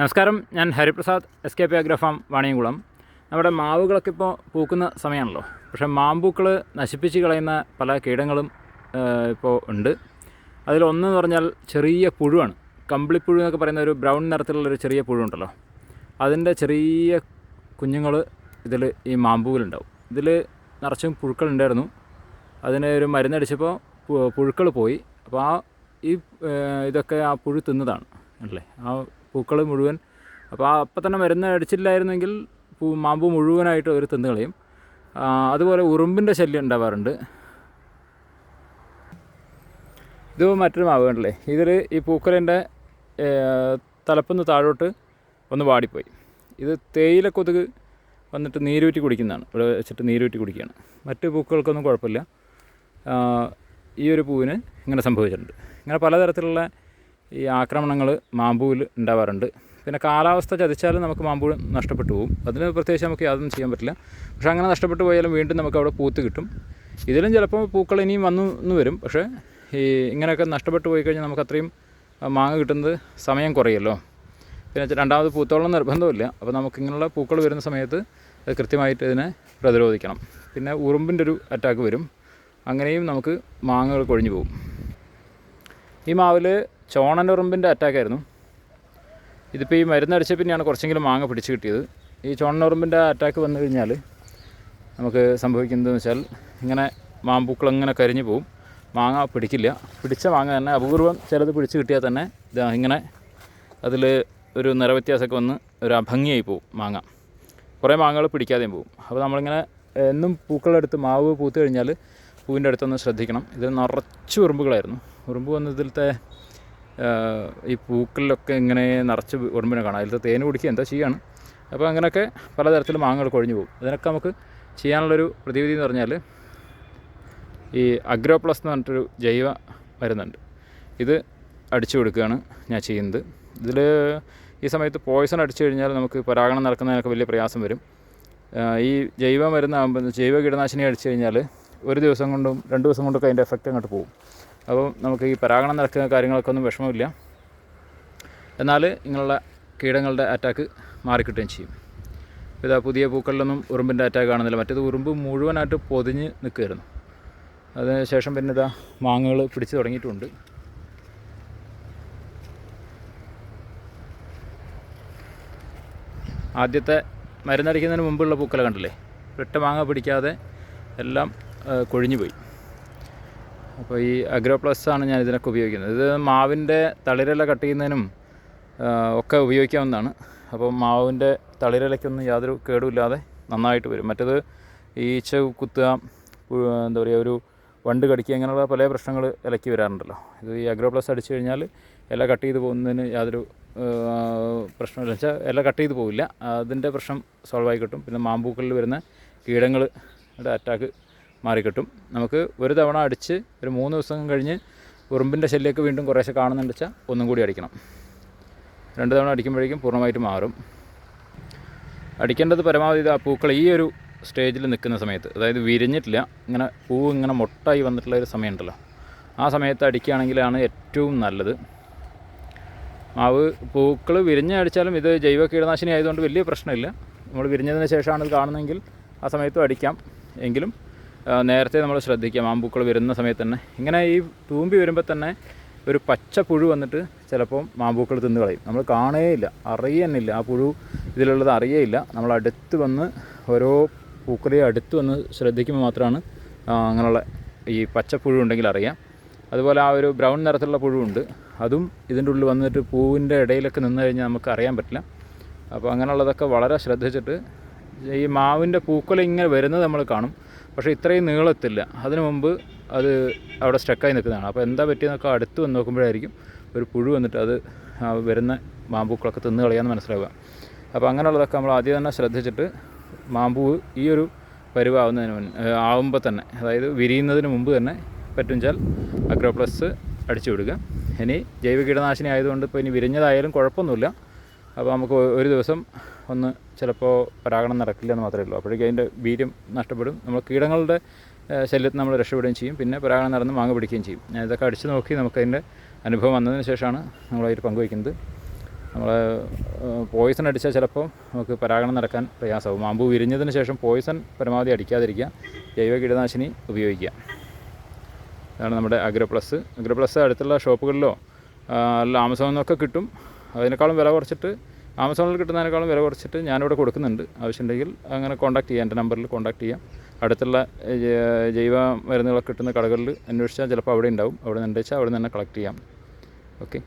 നമസ്കാരം ഞാൻ Hariprasad S K P agro farm Vaniyamkulam. നമ്മുടെ മാവുകളൊക്കെ ഇപ്പോൾ പൂക്കുന്ന സമയമാണല്ലോ പക്ഷേ മാമ്പൂക്കൾ നശിപ്പിച്ച് കളയുന്ന പല കീടങ്ങളും ഇപ്പോൾ ഉണ്ട്. അതിലൊന്നെന്ന് പറഞ്ഞാൽ ചെറിയ പുഴുവാണ്. കമ്പിളിപ്പുഴു എന്നൊക്കെ പറയുന്ന ഒരു ബ്രൗൺ നിറത്തിലുള്ളൊരു ചെറിയ പുഴുണ്ടല്ലോ അതിന്റെ ചെറിയ കുഞ്ഞുങ്ങൾ ഇതിൽ ഈ മാമ്പൂവിലുണ്ടാവും. ഇതിൽ നിറച്ചും പുഴുക്കളുണ്ടായിരുന്നു അതിന് ഒരു മരുന്നടിച്ചപ്പോൾ പുഴുക്കൾ പോയി. അപ്പോൾ ആ ഈ ഇതൊക്കെ ആ പുഴു തിന്നതാണ്. അല്ലേ? ആ പൂക്കൾ മുഴുവൻ. അപ്പോൾ ആ അപ്പം തന്നെ മരുന്ന് അടിച്ചില്ലായിരുന്നെങ്കിൽ പൂ മാമ്പ് മുഴുവനായിട്ട് അവർ തിന്നു കളയും. അതുപോലെ ഉറുമ്പിന്റെ ശല്യം ഉണ്ടാവാറുണ്ട്. ഇത് മറ്റൊരു മാവ് കണ്ടല്ലേ? ഇതിൽ ഈ പൂക്കലിന്റെ തലപ്പൊന്ന് താഴോട്ട് ഒന്ന് വാടിപ്പോയി. ഇത് തേയില കൊതുക് വന്നിട്ട് നീരൂറ്റി കുടിക്കുന്നതാണ്. ഇവിടെ വെച്ചിട്ട് നീരൂറ്റി കുടിക്കുകയാണ്. മറ്റ് പൂക്കൾക്കൊന്നും കുഴപ്പമില്ല. ഈ ഒരു പൂവിന് ഇങ്ങനെ സംഭവിച്ചിട്ടുണ്ട്. ഇങ്ങനെ പലതരത്തിലുള്ള ഈ ആക്രമണങ്ങൾ മാമ്പൂവിൽ ഉണ്ടാവാറുണ്ട്. പിന്നെ കാലാവസ്ഥ ചതിച്ചാലും നമുക്ക് മാമ്പൂ നഷ്ടപ്പെട്ടു പോകും. അതിന് പ്രത്യേകിച്ച് നമുക്ക് യാതൊന്നും ചെയ്യാൻ പറ്റില്ല. പക്ഷേ അങ്ങനെ നഷ്ടപ്പെട്ടു പോയാലും വീണ്ടും നമുക്ക് അവിടെ പൂത്ത് കിട്ടും. ഇതിലും ചിലപ്പോൾ പൂക്കൾ ഇനിയും വന്നു എന്ന് വരും. പക്ഷേ ഈ ഇങ്ങനെയൊക്കെ നഷ്ടപ്പെട്ടു പോയി കഴിഞ്ഞാൽ നമുക്ക് അത്രയും മാങ്ങ കിട്ടുന്നത് സമയം കുറയല്ലോ. പിന്നെ രണ്ടാമത് പൂത്തോളം നിർബന്ധമില്ല. അപ്പോൾ നമുക്ക് ഇങ്ങനെയുള്ള പൂക്കൾ വരുന്ന സമയത്ത് അത് കൃത്യമായിട്ട് ഇതിനെ പ്രതിരോധിക്കണം. പിന്നെ ഉറുമ്പിന്റെ ഒരു അറ്റാക്ക് വരും. അങ്ങനെയും നമുക്ക് മാങ്ങകൾ കൊഴിഞ്ഞു പോകും. ഈ മാവിൽ ചോണന്റെ ഉറുമ്പിന്റെ അറ്റാക്കായിരുന്നു ഇതിപ്പോൾ ഈ മരുന്നടിച്ച പിന്നെയാണ് കുറച്ചെങ്കിലും മാങ്ങ പിടിച്ച് കിട്ടിയത്. ഈ ചോണൻ ഉറുമ്പിന്റെ അറ്റാക്ക് വന്നു കഴിഞ്ഞാൽ നമുക്ക് സംഭവിക്കുന്നതെന്ന് വെച്ചാൽ ഇങ്ങനെ മാമ്പൂക്കൾ ഇങ്ങനെ കരിഞ്ഞു പോവും. മാങ്ങ പിടിക്കില്ല. പിടിച്ച മാങ്ങ തന്നെ അപൂർവം ചിലത് പിടിച്ച് കിട്ടിയാൽ തന്നെ ഇതാ ഇങ്ങനെ അതിൽ ഒരു നിറവ്യത്യാസമൊക്കെ വന്ന് ഒരു അഭംഗിയായി പോവും മാങ്ങ. കുറേ മാങ്ങകൾ പിടിക്കാതെയും പോകും അപ്പോൾ നമ്മളിങ്ങനെ എന്നും പൂക്കളെടുത്ത് മാവ് പൂത്ത് കഴിഞ്ഞാൽ പൂവിന്റെ അടുത്തൊന്ന് ശ്രദ്ധിക്കണം. ഇതിൽ നിറച്ച് ഉറുമ്പുകളായിരുന്നു. ഉറുമ്പ് വന്ന് ഇതിലത്തെ ആ, ഈ പൂക്കളിലൊക്കെ ഇങ്ങനെ നിറച്ച് ഉറുമ്പിനെ കാണാം. അതിലത്തെ തേൻ കുടിക്കുക എന്താ ചെയ്യാണ്? അപ്പോൾ അങ്ങനെയൊക്കെ പലതരത്തിൽ മാങ്ങകൾ കൊഴിഞ്ഞു പോകും. അതിനൊക്കെ നമുക്ക് ചെയ്യാനുള്ളൊരു പ്രതിവിധി എന്ന് പറഞ്ഞാൽ ഈ അഗ്രോ പ്ലസ് എന്ന് പറഞ്ഞിട്ടൊരു ജൈവ മരുന്നുണ്ട്. ഇത് അടിച്ചു കൊടുക്കുകയാണ് ഞാൻ ചെയ്യുന്നത്. ഇതിൽ ഈ സമയത്ത് പോയിസൺ അടിച്ചു കഴിഞ്ഞാൽ നമുക്ക് പരാഗണം നടക്കുന്നതിനൊക്കെ വലിയ പ്രയാസം വരും. ഈ ജൈവ മരുന്നാകുമ്പോൾ ജൈവ കീടനാശിനി അടിച്ചു കഴിഞ്ഞാൽ ഒരു ദിവസം കൊണ്ടും രണ്ട് ദിവസം കൊണ്ടൊക്കെ അതിന്റെ എഫക്റ്റ് അങ്ങോട്ട് പോകും. അപ്പോൾ നമുക്ക് ഈ പരാഗണം നടക്കുന്ന കാര്യങ്ങളൊക്കെ ഒന്നും വിഷമമില്ല. എന്നാൽ ഇങ്ങനെയുള്ള കീടങ്ങളുടെ അറ്റാക്ക് മാറിക്കിട്ടുകയും ചെയ്യും. ഇതാ പുതിയ പൂക്കളിലൊന്നും ഉറുമ്പിന്റെ അറ്റാക്ക് കാണുന്നില്ല. മറ്റേത് ഉറുമ്പ് മുഴുവനായിട്ട് പൊതിഞ്ഞ് നിൽക്കുമായിരുന്നു അതിനുശേഷം പിന്നെ ഇതാ മാങ്ങകൾ പിടിച്ചു തുടങ്ങിയിട്ടുണ്ട്. ആദ്യത്തെ മരുന്നടിക്കുന്നതിന് മുമ്പുള്ള പൂക്കളെ കണ്ടില്ലേ? ഒറ്റ മാങ്ങ പിടിക്കാതെ എല്ലാം കൊഴിഞ്ഞു പോയി അപ്പോൾ ഈ അഗ്രോ പ്ലസ് ആണ് ഞാൻ ഇതിനൊക്കെ ഉപയോഗിക്കുന്നത്. ഇത് മാവിന്റെ തളിരില കട്ട് ചെയ്യുന്നതിനും ഒക്കെ ഉപയോഗിക്കാവുന്നതാണ്. അപ്പോൾ മാവിന്റെ തളിരിലയ്ക്കൊന്നും യാതൊരു കേടുമില്ലാതെ നന്നായിട്ട് വരും. മറ്റേത് ഈച്ച കുത്തുക എന്താ പറയുക ഒരു വണ്ട് കടിക്കുക അങ്ങനെയുള്ള പല പ്രശ്നങ്ങൾ ഇലക്കി വരാറുണ്ടല്ലോ. ഇത് ഈ അഗ്രോ പ്ലസ് അടിച്ചു കഴിഞ്ഞാൽ ഇല കട്ട് ചെയ്ത് പോകുന്നതിന് യാതൊരു പ്രശ്നമില്ല. വെച്ചാൽ ഇല കട്ട് ചെയ്ത് പോവില്ല. അതിന്റെ പ്രശ്നം സോൾവ് ആയി കിട്ടും. പിന്നെ മാമ്പൂക്കളിൽ വരുന്ന കീടങ്ങളുടെ അറ്റാക്ക് മാറിക്കിട്ടും. നമുക്ക് ഒരു തവണ അടിച്ച് ഒരു മൂന്ന് ദിവസം കഴിഞ്ഞ് ഉറുമ്പിന്റെ ശല്യമൊക്കെ വീണ്ടും കുറേശ്ശെ കാണുന്നുണ്ട് വെച്ചാൽ ഒന്നും കൂടി അടിക്കണം. രണ്ട് തവണ അടിക്കുമ്പോഴേക്കും പൂർണമായിട്ട് മാറും. അടിക്കേണ്ടത് പരമാവധി ആ പൂക്കൾ ഈ ഒരു സ്റ്റേജിൽ നിൽക്കുന്ന സമയത്ത് അതായത് വിരിഞ്ഞിട്ടില്ല ഇങ്ങനെ പൂ ഇങ്ങനെ മൊട്ടായി വന്നിട്ടുള്ള ഒരു സമയമുണ്ടല്ലോ. ആ സമയത്ത് അടിക്കുകയാണെങ്കിലാണ് ഏറ്റവും നല്ലത്. മാവ് പൂക്കൾ വിരിഞ്ഞ് അടിച്ചാലും ഇത് ജൈവ കീടനാശിനി ആയതുകൊണ്ട് വലിയ പ്രശ്നമില്ല. നമ്മൾ വിരിഞ്ഞതിന് ശേഷമാണ് ഇത് കാണുന്നതെങ്കിൽ ആ സമയത്തും അടിക്കാം. എങ്കിലും നേരത്തെ നമ്മൾ ശ്രദ്ധിക്കാം മാമ്പൂക്കൾ വരുന്ന സമയത്ത് തന്നെ. ഇങ്ങനെ ഈ തൂമ്പി വരുമ്പോൾ തന്നെ ഒരു പച്ച പുഴു വന്നിട്ട് ചിലപ്പം മാമ്പൂക്കൾ തിന്ന് കളയും. നമ്മൾ കാണേയില്ല അറിയുന്നില്ല. ആ പുഴു ഇതിലുള്ളത് അറിയേയില്ല. നമ്മൾ അടുത്ത് വന്ന് ഓരോ പൂക്കളെയും അടുത്ത് വന്ന് ശ്രദ്ധിക്കുമ്പോൾ മാത്രമാണ് അങ്ങനെയുള്ള ഈ പച്ച പുഴു ഉണ്ടെങ്കിൽ അറിയാം. അതുപോലെ ആ ഒരു ബ്രൗൺ നിറത്തിലുള്ള പുഴുവുണ്ട് അതും ഇതിന്റെ ഉള്ളിൽ വന്നിട്ട് പൂവിന്റെ ഇടയിലൊക്കെ നിന്ന് കഴിഞ്ഞാൽ നമുക്ക് അറിയാൻ പറ്റില്ല. അപ്പോൾ അങ്ങനെയുള്ളതൊക്കെ വളരെ ശ്രദ്ധിച്ചിട്ട് ഈ മാവിന്റെ പൂക്കൾ ഇങ്ങനെ വരുന്നത് നമ്മൾ കാണും. പക്ഷേ ഇത്രയും നീളത്തില്ല. അതിനു മുമ്പ് അത് അവിടെ സ്റ്റക്കായി നിൽക്കുന്നതാണ്. അപ്പോൾ എന്താ പറ്റിയെന്നൊക്കെ അടുത്ത് വന്ന് നോക്കുമ്പോഴായിരിക്കും ഒരു പുഴു വന്നിട്ട് അത് വരുന്ന മാമ്പൂക്കളൊക്കെ തിന്ന് കളയാമെന്ന് മനസ്സിലാവുക. അപ്പോൾ അങ്ങനെയുള്ളതൊക്കെ നമ്മൾ ആദ്യം തന്നെ ശ്രദ്ധിച്ചിട്ട് മാമ്പൂ ഈ ഒരു പരുവാവുന്നതിന് മുൻ ആവുമ്പോൾ തന്നെ അതായത് വിരിയുന്നതിന് മുമ്പ് തന്നെ പറ്റുംച്ചാൽ അഗ്രോ പ്ലസ് അടിച്ചു വിടുക. ഇനി ജൈവ കീടനാശിനി ആയതുകൊണ്ട് ഇപ്പോൾ ഇനി വിരിഞ്ഞതായാലും കുഴപ്പമൊന്നുമില്ല. അപ്പോൾ നമുക്ക് ഒരു ദിവസം ഒന്ന് ചിലപ്പോൾ പരാഗണം നടക്കില്ല എന്ന് മാത്രമേ ഉള്ളൂ. അപ്പോഴേക്കും അതിന്റെ വീര്യം നഷ്ടപ്പെടും. നമ്മൾ കീടങ്ങളുടെ ശല്യത്തിൽ നമ്മൾ രക്ഷപ്പെടുകയും ചെയ്യും. പിന്നെ പരാഗണം നടന്ന് മാങ്ങ പിടിക്കുകയും ചെയ്യും. ഇതൊക്കെ അടിച്ചു നോക്കി നമുക്കതിന്റെ അനുഭവം വന്നതിന് ശേഷമാണ് നമ്മളതിൽ പങ്കുവയ്ക്കുന്നത്. നമ്മൾ പോയിസൺ അടിച്ചാൽ ചിലപ്പോൾ നമുക്ക് പരാഗണം നടക്കാൻ പ്രയാസമാവും മാമ്പു വിരിഞ്ഞതിന് ശേഷം പോയിസൺ പരമാവധി അടിക്കാതിരിക്കുക. ജൈവ കീടനാശിനി ഉപയോഗിക്കുക. അതാണ് നമ്മുടെ അഗ്രോ പ്ലസ് അഗ്രോ പ്ലസ് അടുത്തുള്ള ഷോപ്പുകളിലോ അല്ല ആമസോണിൽ നിന്നൊക്കെ കിട്ടും. അതിനേക്കാളും വില കുറച്ചിട്ട് ആമസോണിൽ കിട്ടുന്നതിനേക്കാളും വില കുറച്ചിട്ട് ഞാനിവിടെ കൊടുക്കുന്നുണ്ട്. ആവശ്യമുണ്ടെങ്കിൽ അങ്ങനെ കോൺടാക്ട് ചെയ്യാം. എന്റെ നമ്പറിൽ കോൺടാക്ട് ചെയ്യാം. അടുത്തുള്ള ജൈവ മരുന്നുകളൊക്കെ കിട്ടുന്ന കടകളിൽ അന്വേഷിച്ചാൽ ചിലപ്പോൾ അവിടെ ഉണ്ടാവും. അവിടെ നിന്ന് വെച്ചാൽ അവിടെ നിന്ന് തന്നെ കളക്ട് ചെയ്യാം. ഓക്കെ